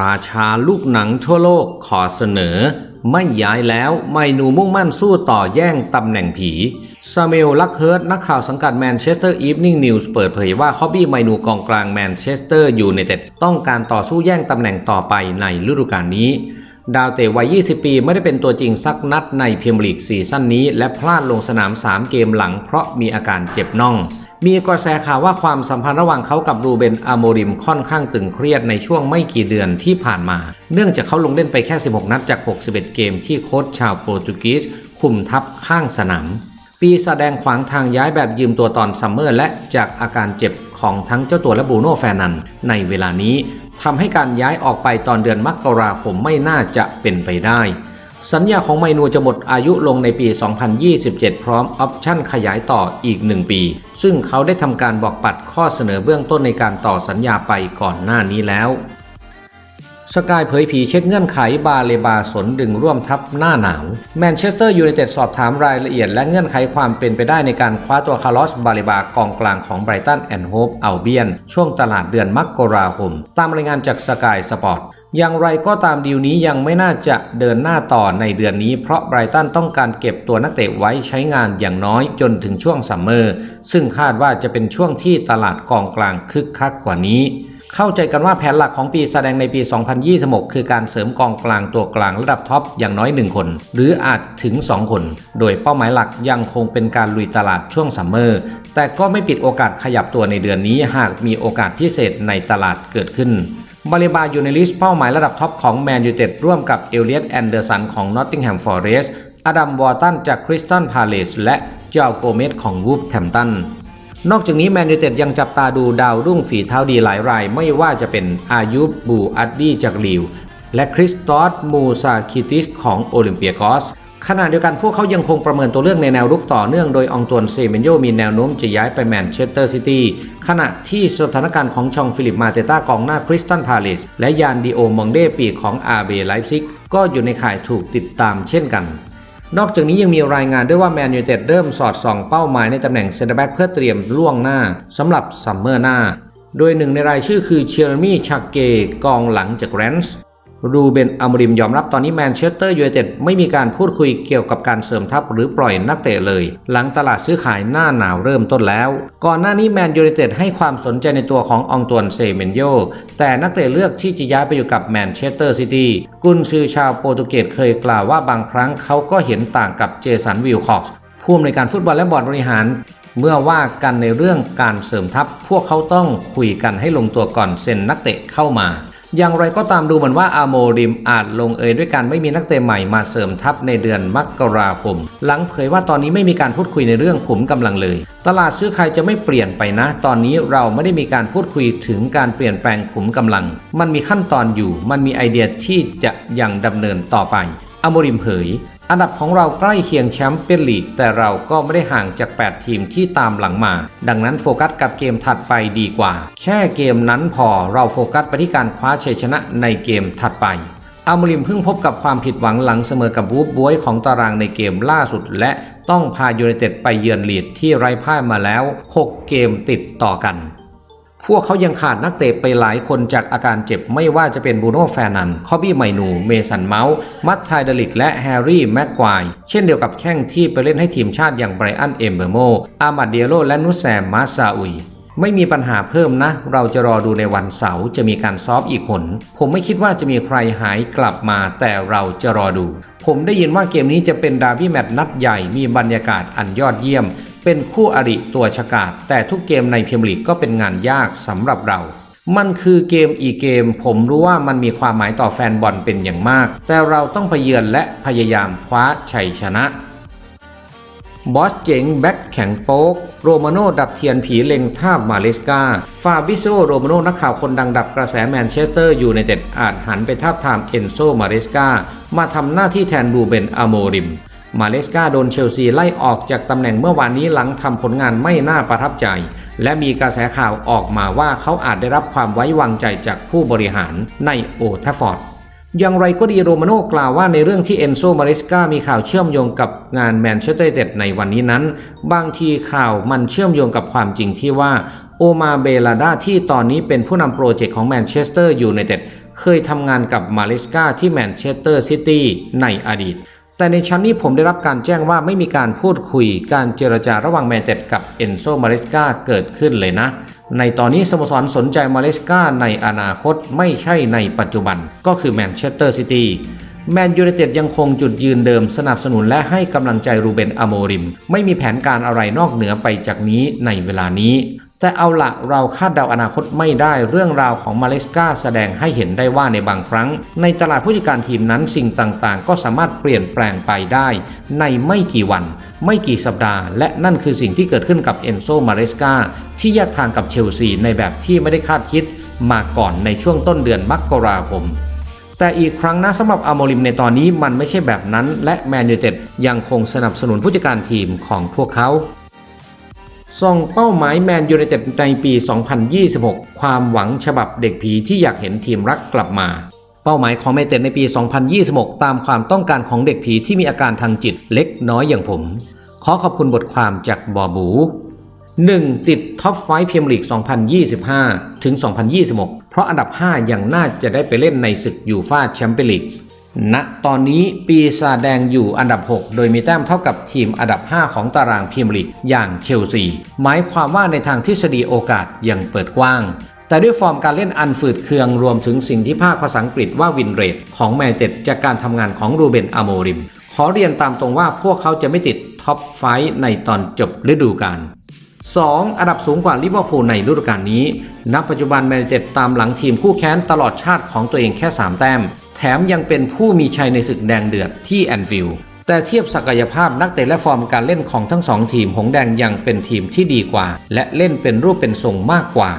ราชาลูกหนังทั่วโลกขอเสนอ ไม่ย้ายแล้วไมนูมุ่งมั่นสู้ต่อแย่งตำแหน่งผีซาเมลลักเฮิร์ตนักข่าวสังกัดแมนเชสเตอร์อีฟนิ่งนิวส์เปิดเผยว่าคอบบี้ไมนูกองกลางแมนเชสเตอร์ยูไนเต็ดต้องการต่อสู้แย่งตำแหน่งต่อไปในฤดูกาลนี้ ดาวเตะวัย 20 ปีไม่ได้เป็นตัวจริงสักนัดในเมียร์ลีกซีซั่นนี้ และพลาดลงสนาม 3 เกมหลังเพราะมีอาการเจ็บน่อง มีกระแสข่าวว่าความสัมพันธ์ระหว่างเขากับรูเบนอาโมริมค่อนข้างตึงเครียดในช่วงไม่กี่เดือนที่ผ่านมา เนื่องจากเขาลงเล่นไปแค่ 16 นัดจาก 61 เกมที่โค้ชชาวโปรตุเกสคุมทัพข้างสนาม ปีแสดงขวางทางย้ายแบบยืมตัวตอนซัมเมอร์และจากอาการเจ็บของทั้งเจ้าตัวและบูโน่แฟนัน ในเวลานี้ทำให้การย้ายออกไปตอนเดือนมกราคมไม่น่าจะเป็นไปได้ สัญญาของไมนูจะหมดอายุลงในปี 2027 พร้อมออปชั่นขยายต่ออีก 1 ปี ซึ่งเขาได้ทำการบอกปัดข้อเสนอเบื้องต้นในการต่อสัญญาไปก่อนหน้านี้แล้ว สกายเผยผีเช็คเงื่อนไขบาเลบาสนดึงร่วมทัพหน้าหนาว แมนเชสเตอร์ยูไนเต็ดสอบถามรายละเอียดและเงื่อนไขความเป็นไปได้ในการคว้าตัวคาร์ลอสบาเลบากองกลางของไบรตันแอนด์โฮปอัลเบียน ช่วงตลาดเดือนมกราคม ตามรายงานจากสกายสปอร์ตอย่างไรก็ตามดีลนี้ยังไม่น่าจะเดินหน้าต่อในเดือนนี้เพราะไบรตันต้องการเก็บตัวนักเตะไว้ใช้งานอย่างน้อยจนถึงช่วงซัมเมอร์ ซึ่งคาดว่าจะเป็นช่วงที่ตลาดกองกลางคึกคักกว่านี้ เข้าใจกันว่าแผนหลักของปีแสดงในปี 2026 คือการเสริมกองกลางตัวกลางระดับท็อปอย่างน้อย 1 คน หรืออาจถึง 2 คน โดยเป้าหมายหลักยังคงเป็นการลุยตลาดช่วงซัมเมอร์ แต่ก็ไม่ปิดโอกาสขยับตัวในเดือนนี้หากมีโอกาสพิเศษในตลาดเกิดขึ้นบาเลบาอยู่ในลิสต์เป้าหมายระดับท็อปของแมนยูเต็ดร่วมกับเอลเลียตแอนเดอร์สันของนอตติงแฮมฟอเรสต์อดัมวอร์ตันจากคริสตันพาเลสและเจ้าโกเมสของวูฟแทมตัน นอกจากนี้แมนยูเต็ดยังจับตาดูดาวรุ่งฝีเท้าดีหลายราย ไม่ว่าจะเป็นอายุบบูอัดดี้จากลิว และคริสตอสมูซาคิติสของโอลิมเปียกอสขณะเดียวกันพวกเขายังคงประเมินตัวเลือกในแนวรุกต่อเนื่องโดยองตวนเซเมนโยมีแนวโน้มจะย้ายไปแมนเชสเตอร์ซิตี้ขณะที่สถานการณ์ของชองฟิลิปมาเตต้ากองหน้าคริสตันพาเลสและยานดิโอมองเดปีของอาเบไลฟ์ซิกก็อยู่ในข่ายถูกติดตามเช่นกัน นอกจากนี้ยังมีรายงานด้วยว่าแมนยูเต็ดเริ่มสอดส่องเป้าหมายในตำแหน่งเซนเตอร์แบ็กเพื่อเตรียมล่วงหน้าสำหรับซัมเมอร์หน้า โดยหนึ่งในรายชื่อคือเชอร์มี่ชักเกกองหลังจากแรนส์ รูเบนอมริมยอมรับตอนนี้แมนเชสเตอร์ยูไนเต็ดไม่มีการพูดคุยเกี่ยวกับการเสริมทัพหรือปล่อยนักเตะเลย หลังตลาดซื้อขายหน้าหนาวเริ่มต้นแล้ว ก่อนหน้านี้แมนยูไนเต็ดให้ความสนใจในตัวขององตวนเซเมนโยแต่นักเตะเลือกที่จะย้ายไปอยู่กับแมนเชสเตอร์ซิตี้กุนซือชาวโปรตุเกสเคยกล่าวว่าบางครั้งเขาก็เห็นต่างกับเจสันวิลคอกส์ผู้อำนวยการฟุตบอลและบอร์ดบริหารเมื่อว่ากันในเรื่องการเสริมทัพ พวกเขาต้องคุยกันให้ลงตัวก่อนเซ็นนักเตะเข้ามา อย่างไรก็ตามดูเหมือนว่าอาโมริมอาจลงเอยด้วยการไม่มีนักเตะใหม่มาเสริมทัพในเดือนมกราคม หลังเผยว่าตอนนี้ไม่มีการพูดคุยในเรื่องขุมกำลังเลย ตลาดซื้อขายจะไม่เปลี่ยนไปนะ ตอนนี้เราไม่ได้มีการพูดคุยถึงการเปลี่ยนแปลงขุมกำลัง มันมีขั้นตอนอยู่ มันมีไอเดียที่จะยังดำเนินต่อไปอาโมริมเผย อันดับของเราใกล้เคียงแชมป์เปี้ยนลีกแต่เราก็ไม่ได้ห่างจาก 8 ทีมที่ตามหลังมา ดังนั้นโฟกัสกับเกมถัดไปดีกว่า แค่เกมนั้นพอเราโฟกัสไปที่การคว้าชัยชนะในเกมถัดไปอามูริมเพิ่งพบกับความผิดหวังหลังเสมอกับวูฟบวยของตารางในเกมล่าสุด และต้องพายูไนเต็ดไปเยือนลีดที่ไร้พ่ายมาแล้ว 6 เกมติดต่อกัน พวกเขายังขาดนักเตะไปหลายคนจากอาการเจ็บไม่ว่าจะเป็นบูโน่แฟร์นัน คอบบี้ไมนู เมสันเมาส์ มัตไทเดลิกและแฮร์รี่แม็กควาย เช่นเดียวกับแข้งที่ไปเล่นให้ทีมชาติอย่างไบรอัน เอมเบอร์โม อามาดเดียโลและนุสแซม มาซาอุย ไม่มีปัญหาเพิ่มนะ เราจะรอดูในวันเสาร์จะมีการซ้อมอีกหน ผมไม่คิดว่าจะมีใครหายกลับมา แต่เราจะรอดู ผมได้ยินว่าเกมนี้จะเป็นดาร์บี้แมตช์นัดใหญ่มีบรรยากาศอันยอดเยี่ยม เป็นคู่อริตัวฉกาจแต่ทุกเกมในเมียร์ลีกก็เป็นงานยากสำหรับเรามันคือเกมอีกเกม ผมรู้ว่ามันมีความหมายต่อแฟนบอลเป็นอย่างมาก แต่เราต้องไปเยือนและพยายามคว้าชัยชนะ บอสเจ๋งแบ็คแข็งโป๊ก โรมาโนดับเทียนผีเล็งท่ามาเลสกา ฟาบิโซโรมาโนนักข่าวคนดังดับกระแสแมนเชสเตอร์อยูไนเต็ดอาจหันไปทาบทามเอนโซมาเลสกา มาทำหน้าที่แทนบูเบนอโมริม มาเลสกาโดนเชลซีไล่ออกจากตำแหน่งเมื่อวานนี้หลังทำผลงานไม่น่าประทับใจ และมีกระแสข่าวออกมาว่าเขาอาจได้รับความไว้วางใจจากผู้บริหารในโอทัฟฟอร์ด อย่างไรก็ดีโรมาโน่กล่าวว่าในเรื่องที่เอนโซมาริสกามีข่าวเชื่อมโยงกับงานแมนเชสเตอร์เต็ดในวันนี้นั้น บางทีข่าวมันเชื่อมโยงกับความจริงที่ว่าโอมาเบลาดาที่ตอนนี้เป็นผู้นำโปรเจกต์ของแมนเชสเตอร์ยูไนเต็ดเคยทำงานกับมาเลสกาที่แมนเชสเตอร์ซิตี้ในอดีต แต่ในชั้นนี้ผมได้รับการแจ้งว่าไม่มีการพูดคุยการเจรจาระหว่างแมนเต็ดกับเอนโซมาเลสกาเกิดขึ้นเลยนะ ในตอนนี้สโมสรสนใจมาเลสกาในอนาคตไม่ใช่ในปัจจุบันก็คือแมนเชสเตอร์ซิตี้แมนยูไนเต็ดยังคงจุดยืนเดิมสนับสนุนและให้กำลังใจรูเบนอโมริม ไม่มีแผนการอะไรนอกเหนือไปจากนี้ในเวลานี้ แต่เอาละเราคาดเดาอนาคตไม่ได้เรื่องราวของมาเลสกาแสดงให้เห็นได้ว่าในบางครั้ง ในตลาดผู้จัดการทีมนั้นสิ่งต่างๆ ก็สามารถเปลี่ยนแปลงไปได้ ในไม่กี่วัน ไม่กี่สัปดาห์ และนั่นคือสิ่งที่เกิดขึ้นกับเอนโซมาเลสกาที่แยกทางกับเชลซีในแบบที่ไม่ได้คาดคิดมาก่อนในช่วงต้นเดือนมกราคมแต่อีกครั้งนะสำหรับอโมริมในตอนนี้มันไม่ใช่แบบนั้น และแมนยูเต็ดยังคงสนับสนุนผู้จัดการทีมของพวกเขา ส่งเป้าหมายแมนยูไนเต็ดในปี 2026 ความหวังฉบับเด็กผีที่อยากเห็นทีมรักกลับมา เป้าหมายของแมนยูไนเต็ดในปี 2026 ตามความต้องการของเด็กผีที่มีอาการทางจิตเล็กน้อยอย่างผม ขอขอบคุณบทความจากบอบู 1. ติดท็อปไฟพรีเมียร์ลีก 2025 ถึง 2026 เพราะอันดับ 5 ยังน่าจะได้ไปเล่นในศึกยูฟ่าแชมเปี้ยนลีก ณตอนนี้ปีศาจแดงอยู่อันดับ 6 โดยมีแต้มเท่ากับทีมอันดับ 5 ของตารางพรีเมียร์ลีกอย่างเชลซี หมายความว่าในทางทฤษฎีโอกาสยังเปิดกว้าง แต่ด้วยฟอร์มการเล่นอันฝืดเคืองรวมถึงสิ่งที่ภาคภาษาอังกฤษว่าวินเรทของแมนยูไนเต็ดจากการทำงานของรูเบนอโมริม ขอเรียนตามตรงว่าพวกเขาจะไม่ติดท็อปไฟในตอนจบฤดูกาล 2. อันดับสูงกว่าลิเวอร์พูลในฤดูกาลนี้ ณ ปัจจุบันแมนยูไนเต็ดตามหลังทีมคู่แค้นตลอดชาติของตัวเองแค่ 3 แต้ม แถมยังเป็นผู้มีชัยในศึกแดงเดือดที่แอนฟิลด์แต่เทียบศักยภาพนักเตะและฟอร์มการเล่นของทั้งสองทีมหงแดงยังเป็นทีมที่ดีกว่า และเล่นเป็นรูปเป็นทรงมากกว่า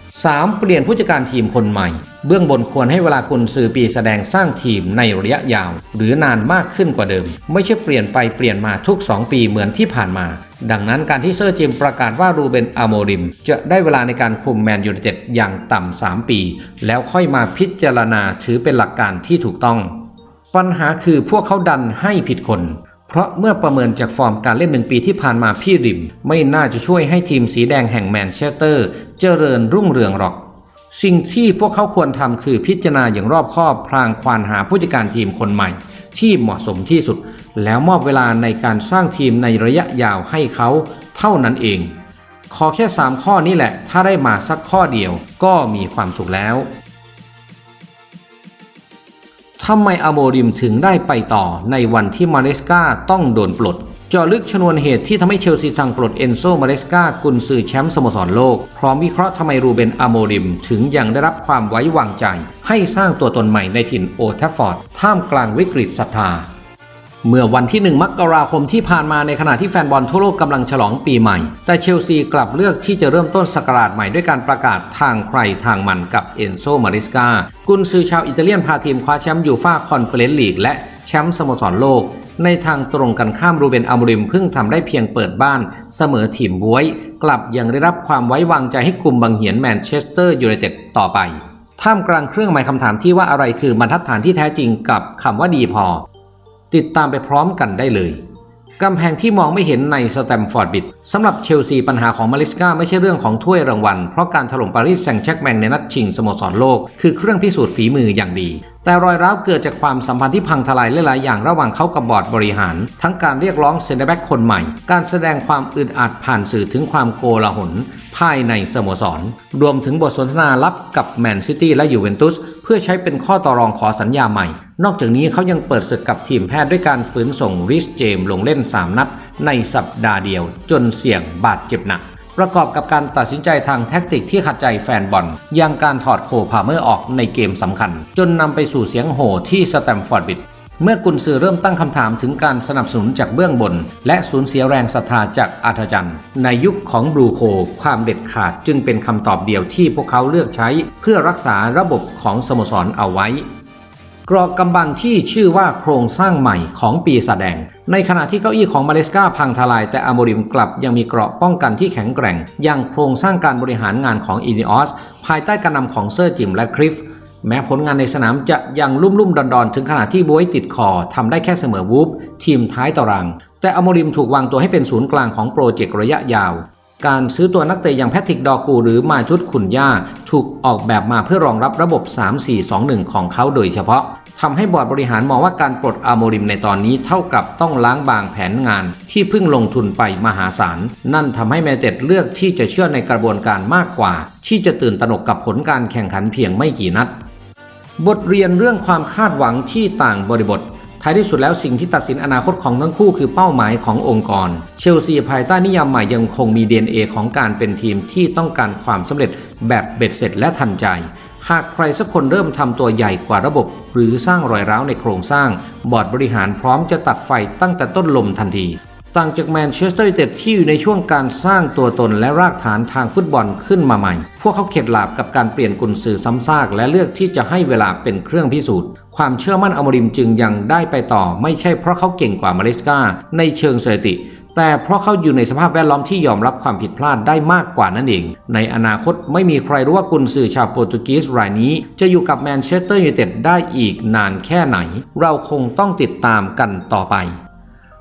3. เปลี่ยนผู้จัดการทีมคนใหม่ เบื้องบนควรให้เวลาคุณซื้อปีแสดงสร้างทีมในระยะยาว หรือนานมากขึ้นกว่าเดิม ไม่ใช่เปลี่ยนไปเปลี่ยนมาทุก 2 ปีเหมือนที่ผ่านมา ดังนั้นการที่เซอร์จิมประกาศว่ารูเบนอโมริม จะได้เวลาในการคุมแมนยูไนเต็ดอย่างต่ำ 3 ปี แล้วค่อยมาพิจารณาถือเป็นหลักการที่ถูกต้อง ปัญหาคือพวกเขาดันให้ผิดคน เพราะเมื่อประเมินจากฟอร์มการเล่นหนึ่งปีที่ผ่านมาพี่ริม ไม่น่าจะช่วยให้ทีมสีแดงแห่งแมนเชสเตอร์ เจริญรุ่งเรืองหรอก สิ่งที่พวกเขาควรทำคือพิจารณาอย่างรอบคอบพลางควานหาผู้จัดการทีมคนใหม่ ที่เหมาะสมที่สุด แล้วมอบเวลาในการสร้างทีมในระยะยาวให้เขาเท่านั้นเอง ขอแค่ 3 ข้อนี้แหละ ถ้าได้มาสักข้อเดียวก็มีความสุขแล้วทำไมอโมริมถึงได้ไปต่อในวันที่มาเลสกาต้องโดนปลดเจาะลึกชนวนเหตุที่ทำให้เชลซีสั่งปลดเอนโซมาเลสกากุนซือแชมป์สโมสรโลก พร้อมวิเคราะห์ทำไมรูเบนอโมริม ถึงยังได้รับความไว้วางใจ ให้สร้างตัวตนใหม่ในถิ่นโอทัฟฟอร์ด ท่ามกลางวิกฤตศรัทธา เมื่อวันที่ 1 มกราคมที่ผ่านมาในขณะที่แฟนบอลทั่วโลกกำลังฉลองปีใหม่ แต่เชลซีกลับเลือกที่จะเริ่มต้นสกราชใหม่ด้วยการประกาศทางใครทางมันกับเอนโซมาริสกากุนซือชาวอิตาเลียนพาทีมคว้าแชมป์ยูฟ่าคอนเฟอเรนซ์ลีกและแชมป์สโมสรโลก ในทางตรงกันข้ามรูเบนอามริมเพิ่งทำได้เพียงเปิดบ้าน เสมอทีมบวย กลับยังได้รับความไว้วางใจให้กลุ่มบังเหียนแมนเชสเตอร์ยูไนเต็ดต่อไปท่ามกลางเครื่องหมายคำถามที่ว่าอะไรคือบรรทัดฐานที่แท้จริงกับคำว่าดีพอ ติดตามไปพร้อมกันได้เลยกำแพงที่มองไม่เห็นในสแตมฟอร์ดบิดสำหรับเชลซีปัญหาของมาริสกาไม่ใช่เรื่องของถ้วยรางวัล เพราะการถล่มปารีสแซงต์แชร์กแมงในนัดชิงสโมสรโลก คือเครื่องพิสูจน์ฝีมืออย่างดี แต่รอยร้าวเกิดจากความสัมพันธ์ที่พังทลายหลายๆอย่างระหว่างเขากับบอร์ดบริหาร ทั้งการเรียกร้องเซนเตอร์แบ็กคนใหม่ การแสดงความอึดอัดผ่านสื่อถึงความโกลาหลภายในสโมสร รวมถึงบทสนทนาลับกับแมนซิตี้และยูเวนตุส เพื่อใช้เป็นข้อต่อรองขอสัญญาใหม่ นอกจากนี้เขายังเปิดศึกกับทีมแพทย์ด้วยการฝืนส่งริสเจมส์ลงเล่น 3 นัด ในสัปดาห์เดียว จนเสี่ยงบาดเจ็บหนัก ประกอบกับการตัดสินใจทางแท็กติกที่ขัดใจแฟนบอลอย่างการถอดโคพาเมอร์ออกในเกมสำคัญ จนนำไปสู่เสียงโห่ที่สแตมฟอร์ดบิด เมื่อกุนซือเริ่มตั้งคำถามถึงการสนับสนุนจากเบื้องบน และสูญเสียแรงศรัทธาจากอาธจันทร์ในยุคของบรูโค ความเด็ดขาดจึงเป็นคำตอบเดียวที่พวกเขาเลือกใช้ เพื่อรักษาระบบของสโมสรเอาไว้กราะกำบังที่ชื่อว่าโครงสร้างใหม่ของปีศาจแดง ในขณะที่เก้าอี้ของมาเลสกาพังทลาย แต่อโมริมกลับยังมีเกราะป้องกันที่แข็งแกร่งอย่างโครงสร้างการบริหารงานของอินิออสภายใต้การนำของเซอร์จิมและคริฟ แม้ผลงานในสนามจะยังลุ่มลุ่มดอนดอนๆถึงขนาดที่บวยติดคอทำได้แค่เสมอวูฟทีมท้ายตาราง แต่อโมริมถูกวางตัวให้เป็นศูนย์กลางของโปรเจกต์ระยะยาว การซื้อตัวนักเตะอย่างแพทริกดอกูหรือมาทุตขุนย่า ถูกออกแบบมาเพื่อรองรับระบบ 3-4-2-1 ของเขาโดยเฉพาะทำให้บอร์ดบริหารมองว่าการปลดอาโมริมในตอนนี้เท่ากับต้องล้างบางแผนงาน ที่เพิ่งลงทุนไปมหาศาล นั่นทำให้แมนเต็ดเลือกที่จะเชื่อในกระบวนการมากกว่า ที่จะตื่นตระหนกกับผลการแข่งขันเพียงไม่กี่นัด บทเรียนเรื่องความคาดหวังที่ต่างบริบท ท้ายที่สุดแล้วสิ่งที่ตัดสินอนาคตของทั้งคู่คือเป้าหมายขององค์กร เชลซีภายใต้นิยามใหม่ยังคงมี DNA ของการเป็นทีมที่ต้องการความสำเร็จแบบเบ็ดเสร็จและทันใจ หากใครสักคนเริ่มทำตัวใหญ่กว่าระบบ หรือสร้างรอยร้าวในโครงสร้าง บอร์ดบริหารพร้อมจะตัดไฟตั้งแต่ต้นลมทันที ต่างจากแมนเชสเตอร์ยูไนเต็ดที่อยู่ในช่วงการสร้างตัวตนและรากฐานทางฟุตบอลขึ้นมาใหม่ พวกเขาเข็ดหลาบกับการเปลี่ยนกุนซือซ้ำซากและเลือกที่จะให้เวลาเป็นเครื่องพิสูจน์ ความเชื่อมั่นอมริมจึงยังได้ไปต่อ ไม่ใช่เพราะเขาเก่งกว่ามาเลสกาในเชิงสถิติแต่เพราะเขาอยู่ในสภาพแวดล้อมที่ยอมรับความผิดพลาดได้มากกว่านั่นเอง ในอนาคตไม่มีใครรู้ว่ากุนซือชาวโปรตุเกสรายนี้ จะอยู่กับแมนเชสเตอร์ยูไนเต็ดได้อีกนานแค่ไหน เราคงต้องติดตามกันต่อไป